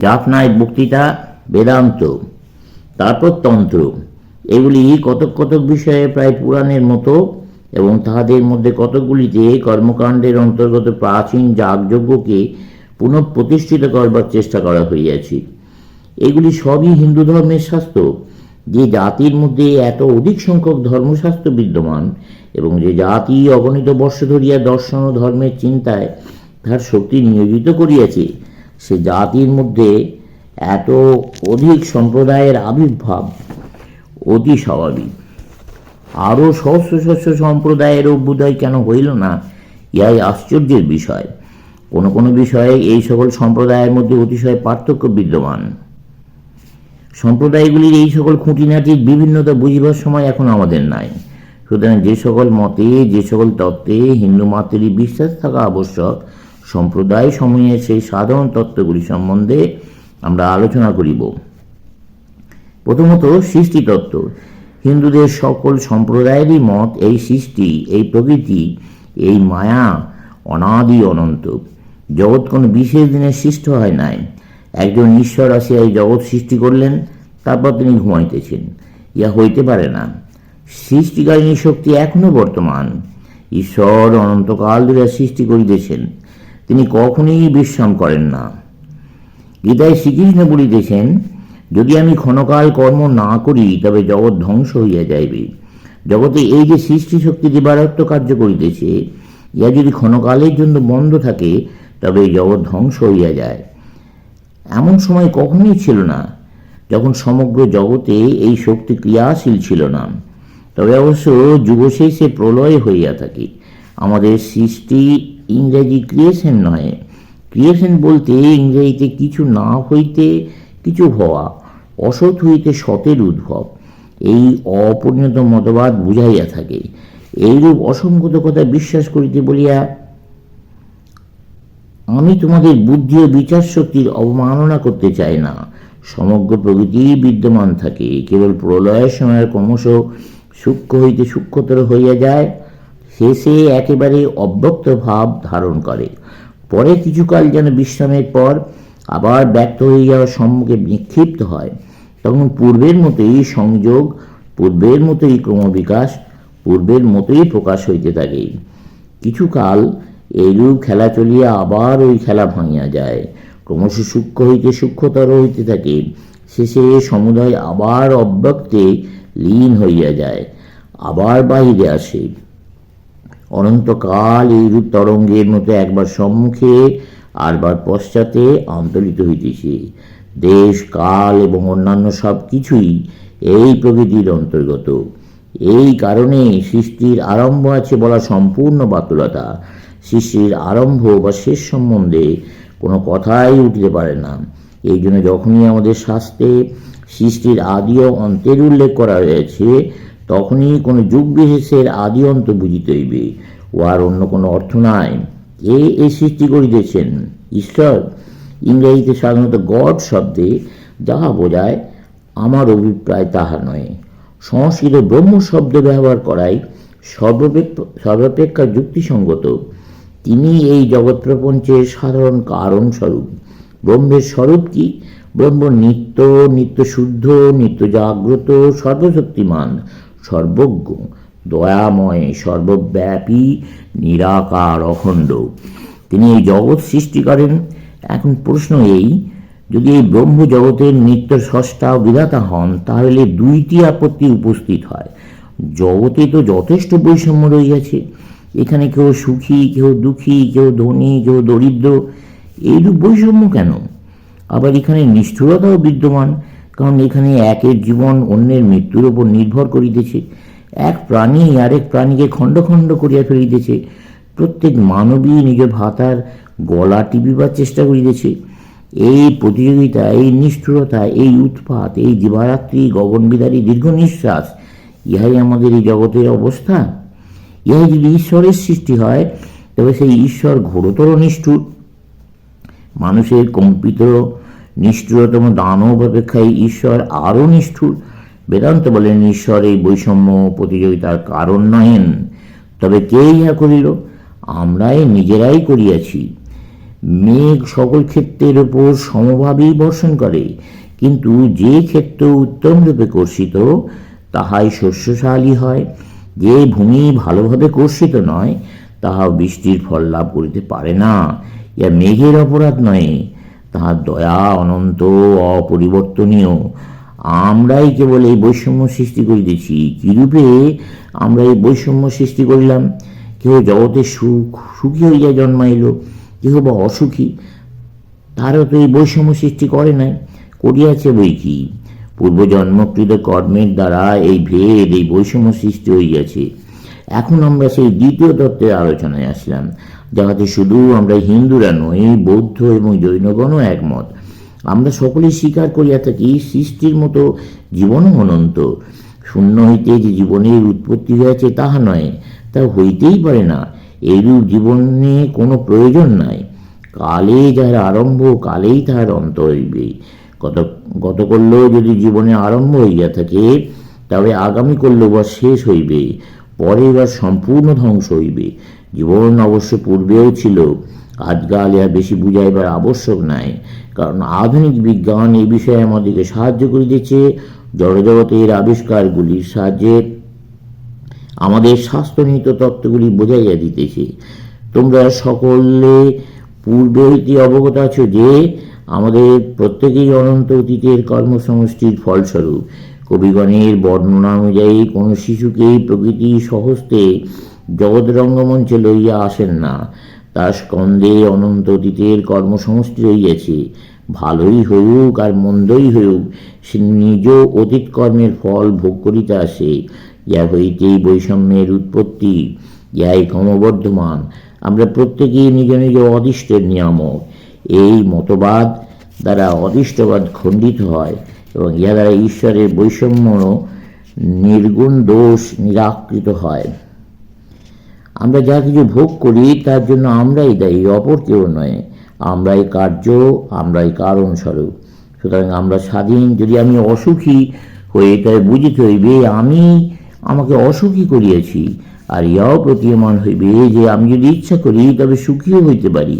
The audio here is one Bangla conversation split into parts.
জাফনায় বক্তৃতা, বেদান্ত, তারপর তন্ত্র, এগুলি কতক কতক বিষয়ে প্রায় পুরাণের মতো এবং তাহাদের মধ্যে কতকগুলিতে কর্মকাণ্ডের অন্তর্গত প্রাচীন যাগযজ্ঞকে পুনঃপ্রতিষ্ঠিত করবার চেষ্টা করা হইয়াছে। এগুলি সবই হিন্দু ধর্মের শাস্ত্র, যে জাতির মধ্যে এত অধিক সংখ্যক ধর্মশাস্ত্র বিদ্যমান এবং যে জাতি অগণিত বর্ষ ধরিয়া দর্শন ও ধর্মের চিন্তায় তার শক্তি নিয়োজিত করিয়াছে সে জাতির মধ্যে এত অধিক সম্প্রদায়ের আবির্ভাব অতি স্বাভাবিক। আরও সহস্র সহস্র সম্প্রদায়ের অভ্যুদয় কেন হইল না ইহাই আশ্চর্যের বিষয়। কোনো কোনো বিষয়ে এই সকল সম্প্রদায়ের মধ্যে অতিশয় পার্থক্য বিদ্যমান। সম্প্রদায়গুলির এই সকল খুঁটিনাটির বিভিন্নতা বুঝিবার সময় এখন আমাদের নাই। সুতরাং যে সকল মতে, যে সকল তত্ত্বে হিন্দু মাতৃ বিশ্বাস থাকা আবশ্যক সম্প্রদায় সময়ে সেই সাধারণ তত্ত্বগুলি সম্বন্ধে আমরা আলোচনা করিব। প্রথমত সৃষ্টিতত্ত্ব হিন্দুদের সকল সম্প্রদায়েরই মত এই সৃষ্টি, এই প্রকৃতি, এই মায়া অনাদি অনন্ত। জগৎ কোনো বিশেষ দিনে সৃষ্ট হয় নাই। একজন ঈশ্বর আসিয়া এই জগৎ সৃষ্টি করলেন, তারপর তিনি ঘুমাইতেছেন। ইহা হইতে পারে না। সৃষ্টিকারিণী শক্তি এখনও বর্তমান। ঈশ্বর অনন্তকাল ধরে সৃষ্টি করিতেছেন। তিনি কখনোই বিশ্রাম করেন না। গীতায় শ্রীকৃষ্ণ বলিতেছেন, যদি আমি ক্ষণকাল কর্ম না করি, তবে জগৎ ধ্বংস হইয়া যাইবে। জগতে এই যে সৃষ্টি শক্তি দিবারত্ব কার্য করিতেছে, ইহা যদি ক্ষণকালের জন্য বন্ধ থাকে, তবে জগৎ ধ্বংস হইয়া যায়। এমন সময় কখনোই ছিল না, যখন সমগ্র জগতে এই শক্তি ক্রিয়াশীল ছিল না। তবে অবশ্য যুগশেষে প্রলয় হইয়া থাকে। আমাদের সৃষ্টি ইংরেজি ক্রিয়েশন নয়। ক্রিয়েশন বলতে ইংরেজিতে কিছু না হইতে কিছু হওয়া, অসৎ হইতে সতের উদ্ভব। এই অপরিণত মতবাদ বুঝাইয়া থাকে। এইরূপ অসংগত কথা বিশ্বাস করিতে বলিয়া, আমি তোমাদের বুদ্ধি ও বিচার শক্তির অবমাননা করতে চাই না। সমগ্র প্রকৃতি বিদ্যমান থাকে। কেবল প্রলয়ের সময় ক্রমশ সূক্ষ্ম হইতে সূক্ষ্মতর হইয়া যায়। শেষে একেবারে অব্যক্ত ভাব ধারণ করে। পরে কিছুকাল যেন বিশ্রামের পর আবার ব্যর্থ ব্যক্ত যাওয়ার সম্মুখে নিক্ষিপ্ত হয়। তখন পূর্বের মতোই সংযোগ, পূর্বের মতোই ক্রমবিকাশ, পূর্বের মতোই প্রকাশ হইতে থাকে। কিছুকাল এইরূপ খেলা চলিয়া আবার ওই খেলা ভাঙিয়া যায়। ক্রমশ সূক্ষ্ম হইতে সূক্ষ্মতর হইতে থাকে। শেষে সমুদয় আবার অব্যক্তে লীন হইয়া যায়। আবার বাহিরে আসে। অনন্তকাল এইরূপ তরঙ্গের মতো একবার সম্মুখে, আরবার পশ্চাতে আন্তরিত হইতেছে। দেশ, কাল এবং অন্যান্য সব কিছুই এই প্রকৃতির অন্তর্গত। এই কারণে সৃষ্টির আরম্ভ আছে বলা সম্পূর্ণ বাতুলতা। সৃষ্টির আরম্ভ বা শেষ সম্বন্ধে কোনো কথাই উঠতে পারে না। এই জন্য যখনই আমাদের শাস্ত্রে সৃষ্টির আদি ও অন্তের উল্লেখ করা হয়েছে তখনই কোনো যুগ বিশেষের আদি অন্ত বুঝিতে হইবে, উহার অন্য কোনো অর্থ নাই। কে এই সৃষ্টি করিতেছেন। ঈশ্বর, ইংরেজিতে সাধারণত গড শব্দে যাহা বোঝায়, আমার অভিপ্রায় তাহা নয়। সংস্কৃত ব্রহ্ম শব্দ ব্যবহার করাই সর্বাপেক্ষা যুক্তিসঙ্গত। তিনি এই জগৎ প্রপঞ্চের সাধারণ কারণ স্বরূপ ব্রহ্মের স্বরূপ কি? ব্রহ্ম নিত্য নিত্য শুদ্ধ, নিত্য জাগ্রত, সর্বশক্তিমান। সর্বজ্ঞ, দয়াময়, সর্বব্যাপী, নিরাকার, অখণ্ড। তিনি এই জগৎ সৃষ্টি করেন। এখন প্রশ্ন এই, যদি এই ব্রহ্ম জগতের নিত্য স্রষ্টা বিধাতা হন, তাহলে দুইটি আপত্তি উপস্থিত হয়। জগতে তো যথেষ্ট বৈষম্য রইয়াছে এখানে কেউ সুখী, কেউ দুঃখী, কেউ ধনী, কেউ দরিদ্র। এইরূপ বৈষম্য কেন? আবার এখানে নিষ্ঠুরতাও বিদ্যমান। কারণ এখানে একের জীবন, অন্যের মৃত্যুর উপর নির্ভর করিতেছে। এক প্রাণী আরেক প্রাণীকে খণ্ড খণ্ড করিয়া ফেলিতেছে। প্রত্যেক মানবী নিজ ভাতার গলা টিপিবার চেষ্টা করিতেছে। এই প্রতিযোগিতা, এই নিষ্ঠুরতা, এই উৎপাত, এই দিবারাত্রি গগনবিদারী দীর্ঘ নিঃশ্বাস, ইহাই আমাদের এই জগতের অবস্থা। ইহাই যদি ঈশ্বরের সৃষ্টি হয়, তবে সেই ঈশ্বর ঘোরতর নিষ্ঠুর। মানুষের কম্পিত নিষ্ঠুরতম দানব অপেক্ষায় ঈশ্বর আরও নিষ্ঠুর। বেদান্ত বলেন, ঈশ্বর এই বৈষম্য প্রতিযোগিতার কারণ নহেন। তবে কে ইহা করিল? আমরাই নিজেরাই করিয়াছি। মেঘ সকল ক্ষেত্রের উপর সমভাবেই বর্ষণ করে, কিন্তু যে ক্ষেত্র উত্তম রূপে কর্ষিত, তাহাই শস্যশালী হয়। যে ভূমি ভালোভাবে কর্ষিত নয়, তাহা বৃষ্টির ফল লাভ করিতে পারে না। ইয়া মেঘের অপরাধ নয় তাহার দয়া অনন্ত অপরিবর্তনীয়। আমরাই কেবল এই বৈষম্য সৃষ্টি করিতেছি। কিরূপে আমরা এই বৈষম্য সৃষ্টি করিলাম? কেহ জগতে সুখ, সুখী হইয়া জন্মাইল, কেহ বা অসুখী। তারও তো এই বৈষম্য সৃষ্টি করে নাই, করিয়াছে বই কি? পূর্বজন্মকৃত কর্মের দ্বারা এই ভেদ, এই বৈষম্য সৃষ্টি হইয়াছে। এখন আমরা সেই দ্বিতীয় তত্ত্বের আলোচনায় আসলাম। যাহাতে শুধু আমরা হিন্দুরা নই, বৌদ্ধ এবং জৈনগণও একমত। আমরা সকলেই স্বীকার করিয়া থাকি, সৃষ্টির মতো জীবনও অনন্ত। শূন্য হইতে যে জীবনের উৎপত্তি হইয়াছে তাহা নয়, তা হইতেই পারে না। এইরূপ জীবনে কোনো প্রয়োজন নাই। কালে যাহার আরম্ভ, কালেই তাহার অন্ত হইবে। গত গত করলেও যদি জীবনে আরম্ভ হইয়া থাকে, তবে আগামী করলেও বা শেষ হইবে পরে বা সম্পূর্ণ ধ্বংস হইবে। জীবন অবশ্য পূর্বেও ছিল। আজকাল ইহা বেশি বুঝাইবার আবশ্যক নাই। কারণ আধুনিক বিজ্ঞান এই বিষয়ে আমাদেরকে সাহায্য করিতেছে। জড়জগতের আবিষ্কারগুলির সাহায্যে আমাদের স্বাস্থ্যনীত তত্ত্বগুলি বোঝাইয়া দিতেছে। তোমরা সকলে পূর্বে হইতে অবগত আছো যে, আমাদের প্রত্যেকেই অনন্ত অতীতের কর্মসমষ্টির ফলস্বরূপ। কবিগণের বর্ণনা অনুযায়ী কোনো শিশুকেই প্রকৃতি সহস্তে জগৎ রঙ্গমঞ্চে লইয়া আসেন না। তার স্কন্ধে অনন্ত অতীতের কর্মসমষ্টি রইয়াছে ভালোই হইউক আর মন্দই হইউক, সে নিজ অতীত কর্মের ফল ভোগ করিতে আসে। ইয়া হইতেই বৈষম্যের উৎপত্তি, ইহাই ক্রমবর্ধমান। আমরা প্রত্যেকেই নিজ নিজ অদিষ্টের নিয়ামক। এই মতবাদ দ্বারা অদিষ্টবাদ খণ্ডিত হয় এবং ইহা দ্বারা ঈশ্বরের বৈষম্য নির্গুণ দোষ নিরাকৃত হয়। আমরা যা কিছু ভোগ করি, তার জন্য আমরাই দায়ী, অপর কেউ নয়। আমরাই কার্য, আমরাই কারণ স্বরূপ সুতরাং আমরা স্বাধীন, যদি আমি অসুখী হয়ে তবে বুঝিতে হইবে, আমি আমাকে অসুখী করিয়াছি, আর ইহাও প্রতীয়মান হইবে যে আমি যদি ইচ্ছা করি, তবে সুখীও হইতে পারি।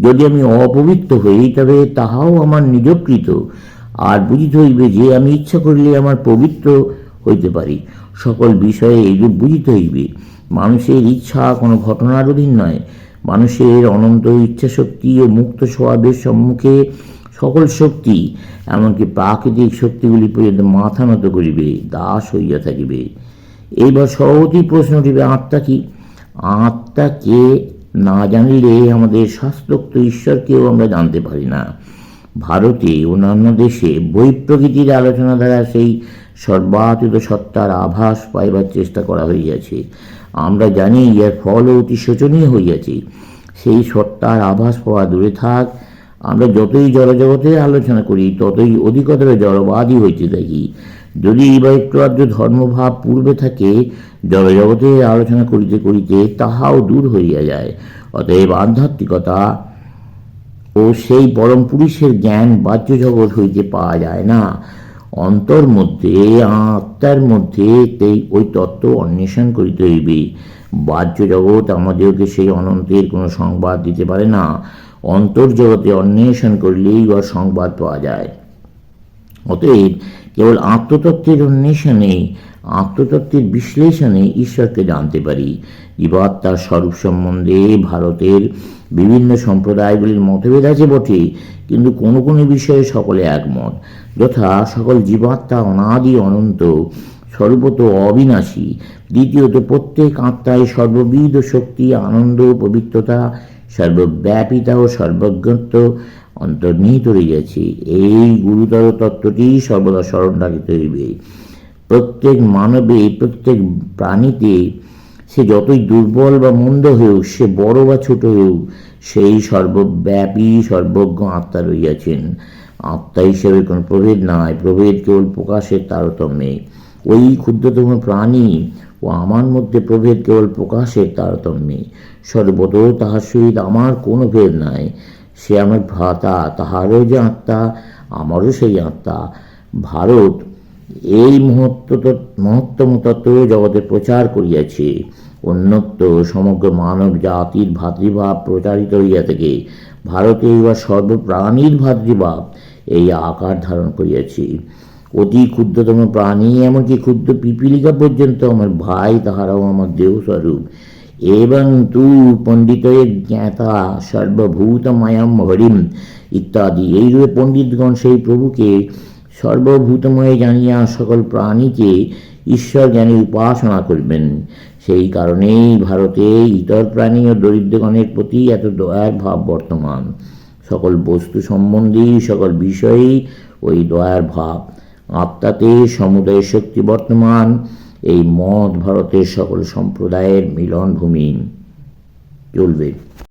যদি আমি অপবিত্র হই, তবে তাহাও আমার নিজকৃত আর বুঝিতে হইবে যে আমি ইচ্ছা করিলে আমার পবিত্র হইতে পারি। সকল বিষয়ে এইরূপ বুঝিতে হইবে। মানুষের ইচ্ছা কোনো ঘটনার অধীন নয়। মানুষের অনন্ত ইচ্ছা শক্তি ও মুক্ত স্বভাবের সম্মুখে সকল শক্তি, এমনকি প্রাকৃতিক শক্তিগুলি পর্যন্ত মাথা নত করিবে, দাস হইয়া থাকিবে। এইবার সহজই প্রশ্ন উঠিবে, আত্মা কি? আত্মাকে না জানিলে আমাদের শাস্ত্রোক্ত ঈশ্বরকেও আমরা জানতে পারি না। ভারতে অন্যান্য দেশে বই প্রকৃতির আলোচনা দ্বারা সেই সর্বাতীত সত্তার আভাস পাইবার চেষ্টা করা হইয়াছে। আমরা জানি ইহার ফল অতি শোচনীয় হইয়াছে। সেই সত্তার আভাস পাওয়া দূরে থাক, আমরা যতই জড়জগতের আলোচনা করি, ততই অধিকতর জড়বাদী হইতে থাকি। যদি বা একটু আদ্র ধর্মভাব পূর্বে থাকে জড়জগতের আলোচনা করিতে করিতে তাহাও দূর হইয়া যায়। অতএব আধ্যাত্মিকতা ও সেই পরম পুরুষের জ্ঞান বাহ্য জগৎ হইতে পাওয়া যায় না। অন্তর মধ্যে, আত্মার মধ্যে এই ওই তত্ত্ব অন্বেষণ করিতে হইবে। বাহ্য জগৎ আমাদেরকে সেই অনন্তের কোনো সংবাদ দিতে পারে না। অন্তর্জগতে অন্বেষণ করলেই বা সংবাদ পাওয়া যায়। অতএব কেবল আত্মতত্ত্বের অন্বেষণে, আত্মতত্ত্বের বিশ্লেষণে ঈশ্বরকে জানতে পারি। জীবাত্মার স্বরূপ সম্বন্ধে ভারতের বিভিন্ন সম্প্রদায়গুলির মতভেদ আছে বটে, কিন্তু কোনো কোনো বিষয়ে সকলে একমত, যথা সকল জীবাত্মা অনাদি অনন্ত স্বরূপত অবিনাশী। দ্বিতীয়ত, প্রত্যেক আত্মায় সর্ববিধ শক্তি, আনন্দ, পবিত্রতা, সর্বব্যাপিতা ও সর্বজ্ঞত্ব অন্তর্নিহিত রইয়াছে। এই গুরুতর তত্ত্বটি সর্বদা স্মরণ রাখিতে হইবে প্রত্যেক মানবে, প্রত্যেক প্রাণীতে সে যতই দুর্বল বা মন্দ হোক সে বড় বা ছোট হোক সেই সর্বব্যাপী, সর্বজ্ঞ আত্মা রইয়াছেন। আত্মা হিসেবে কোনো প্রভেদ নাই, প্রভেদ কেবল প্রকাশের তারতম্যে। ওই ক্ষুদ্রতম প্রাণী ও আমার মধ্যে প্রভেদ কেবল প্রকাশের তারতম্যে। সর্বত তাহার সহিত আমার কোনো ভেদ নাই। সে আমার ভ্রাতা, তাহারও যে আত্মা, আমারও সেই আত্মা। ভারত, এই মহত্ব মহত্তম তত্ত্ব জগতে প্রচার করিয়াছে। অন্যত্র সমগ্র মানব জাতির ভাতৃভাব প্রচারিত হইয়া থেকে। ভারতে এবার সর্বপ্রাণীর ভাতৃভাব এই আকার ধারণ করিয়াছে। অতি ক্ষুদ্রতম প্রাণী, এমনকি ক্ষুদ্র পিপিলিকা পর্যন্ত আমার ভাই, তাহারাও আমার দেহস্বরূপ। এবং তু পণ্ডিত জ্ঞাতা সর্বভূত মায়াম হরিম ইত্যাদি এইরূপে পণ্ডিতগণ সেই প্রভুকে সর্বভূতময় জানিয়া সকল প্রাণীকে ঈশ্বর জ্ঞানে উপাসনা করবেন। সেই কারণেই ভারতে ইতর প্রাণী ও দরিদ্রগণের প্রতি এত দয়ার ভাব বর্তমান। সকল বস্তু সম্বন্ধী সকল বিষয়েই ওই দয়ার ভাব। আত্মাতে সমুদয় শক্তি বর্তমান। এই মত ভারতের সকল সম্প্রদায়ের মিলনভূমি। চলবে